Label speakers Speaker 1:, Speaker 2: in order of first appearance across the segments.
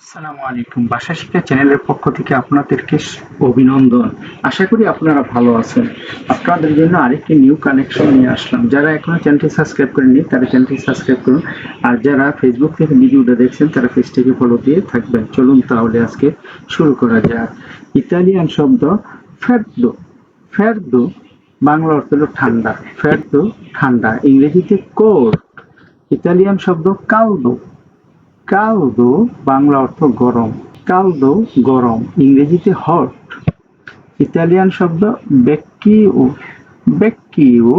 Speaker 1: আসসালামু আলাইকুম। বাসা শিক্ষা চ্যানেলের পক্ষ থেকে আপনাদেরকে অভিনন্দন। আশা করি আপনারা ভালো আছেন। আপনাদের জন্য আরেকটি নিউ কানেকশন নিয়ে আসলাম। যারা এখনও চ্যানেলটি সাবস্ক্রাইব করেননি, তারা চ্যানেলটি সাবস্ক্রাইব করুন। আর যারা ফেসবুক থেকে ভিডিওটা দেখছেন, তারা পেজটিকে ফলো দিয়ে থাকবেন। চলুন তাহলে আজকে শুরু করা যাক। ইতালিয়ান শব্দ ফেরদো। ফেরদো বাংলা অর্থ হলো ঠান্ডা। ফেরদো, ঠান্ডা। ইংরেজিতে কোল্ড ইতালিয়ান শব্দ কালদো কালদো, বাংলা অর্থ গরম। কালদো, গরম, ইংরেজিতে হট ইতালিয়ান শব্দ বেক্কিও বেক্কিও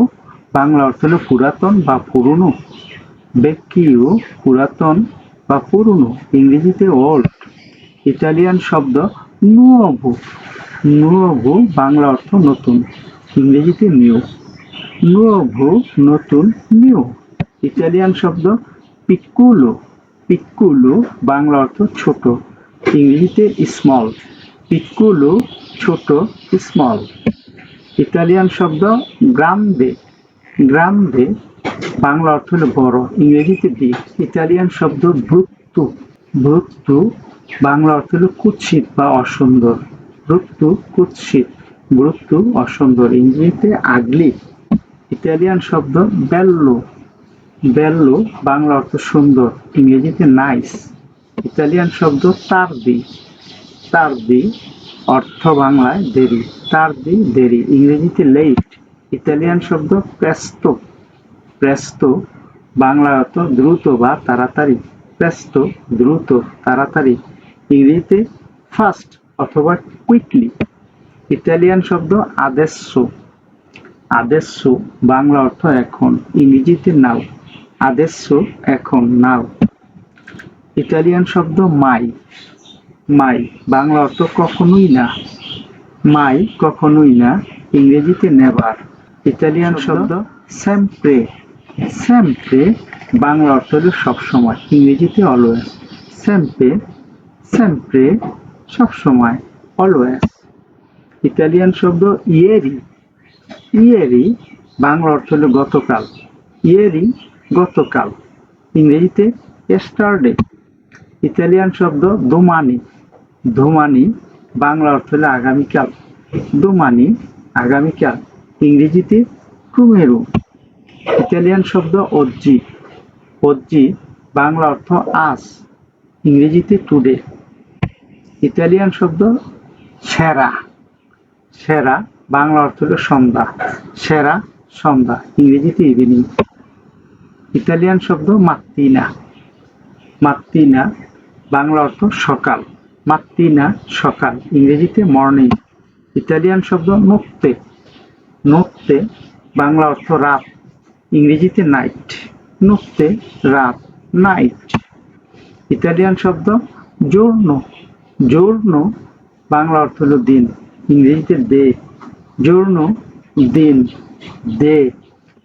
Speaker 1: বাংলা অর্থ হলো পুরাতন বা পুরনো। বেক্কিও পুরাতন বা পুরনো, ইংরেজিতে ওল্ড ইটালিয়ান শব্দ নুয়োভো নুয়োভো বাংলা অর্থ নতুন, ইংরেজিতে নিউ নুয়োভো নতুন নিউ ইটালিয়ান শব্দ পিকুলো। পিকুলো বাংলা অর্থ ছোট, ইংরেজিতে স্মল পিকুলো ছোট স্মল ইতালিয়ান শব্দ গ্রামদে গ্রামদে, বাংলা অর্থ হলো বড়, ইংরেজিতে বিগ ইতালিয়ান শব্দ ব্রুত্তু ব্রুত্তু বাংলা অর্থ হলো কুৎসিত বা অসুন্দর ব্রুত্তু কুৎসিত ব্রুত্তু অসুন্দর, ইংরেজিতে আগলি। ইতালিয়ান শব্দ বেল্লো বেল্লো বাংলা অর্থ সুন্দর, ইংরেজিতে নাইস ইতালিয়ান শব্দ তারদি তারদি অর্থ বাংলায় দেরি তারদি দেরি, ইংরেজিতে লেট ইতালিয়ান শব্দ প্রেস্তো প্রেস্তো বাংলা অর্থ দ্রুত বা তাড়াতাড়ি প্রেস্তো দ্রুত, তাড়াতাড়ি, ইংরেজিতে ফাস্ট অথবা কুইকলি ইতালিয়ান শব্দ আদেস্সো আদেস্সো বাংলা অর্থ এখন, ইংরেজিতে নাও আদেস্য এখন নাও। ইতালিয়ান শব্দ মাই মাই বাংলা অর্থ কখনোই না। মাই কখনোই না ইংরেজিতে নেভার ইতালিয়ান শব্দ? স্যাম্প্রে স্যাম্প্রে বাংলা অর্থ হলো সবসময় ইংরেজিতে অলওয়েজ স্যাম্পে স্যাম্প্রে সবসময় অলওয়েজ ইতালিয়ান শব্দ ইয়েরি ইয়েরি বাংলা অর্থ হলো গতকাল ইয়েরি গতকাল ইংরেজিতে এস্টারডে ইতালিয়ান শব্দ দোমানি দোমানি বাংলা অর্থ হলো আগামীকাল দোমানি আগামীকাল ইংরেজিতে টুমেরু ইতালিয়ান শব্দ অজ্জি অজ্জি বাংলা অর্থ আজ ইংরেজিতে টুডে ইতালিয়ান শব্দ সেরা সেরা বাংলা অর্থ হলো সন্ধ্যা সেরা সন্ধ্যা ইংরেজিতে ইভিনিং ইতালিয়ান শব্দ মাত্তিনা। মাত্তিনা, বাংলা অর্থ সকাল। মাত্তিনা, সকাল। ইংরেজিতে মর্নিং ইতালিয়ান শব্দ নোত্তে। নোত্তে, বাংলা অর্থ রাত। ইংরেজিতে নাইট নোত্তে, রাত। নাইট ইতালিয়ান শব্দ জোর্নো জোর্নো বাংলা অর্থ হলো দিন। ইংরেজিতে দে জোর্নো দিন। দে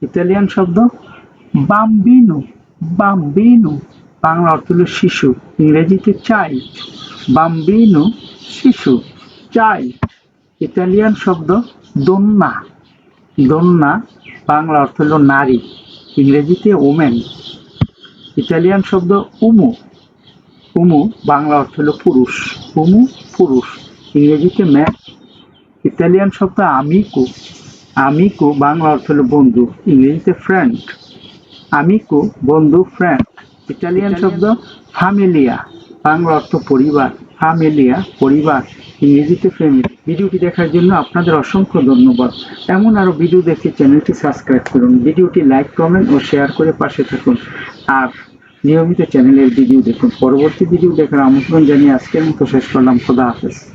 Speaker 1: ইতালিয়ান শব্দ বাম্বিনো বাম্বিনো, বাংলা অর্থ হলো শিশু, ইংরেজিতে চাই, বাম্বিনো, শিশু, চাই, ইতালিয়ান শব্দ দন্না দন্না, বাংলা অর্থ হলো নারী, ইংরেজিতে ওমেন, ইতালিয়ান শব্দ উমু উমু, বাংলা অর্থ হলো পুরুষ, উমু, পুরুষ, ইংরেজিতে ম্যান ইতালিয়ান শব্দ আমিকো আমিকো, বাংলা অর্থ হলো বন্ধু, ইংরেজিতে ফ্রেন্ড আমিকো বন্ধু ফ্রেন্ড ইটালিয়ান শব্দ ফ্যামিলিয়া, বাংলা অর্থ পরিবার, ফ্যামিলিয়া, পরিবার, ইংরেজিতে ফ্যামিলি। ভিডিওটি দেখার জন্য আপনাদের অসংখ্য ধন্যবাদ। এমন আরও ভিডিও দেখে চ্যানেলটি সাবস্ক্রাইব করুন। ভিডিওটি লাইক, কমেন্ট ও শেয়ার করে পাশে থাকুন। আর নিয়মিত চ্যানেলের ভিডিও দেখুন। পরবর্তী ভিডিও দেখার আমন্ত্রণ জানিয়ে আজকের মতো শেষ করলাম। খোদা হাফেজ।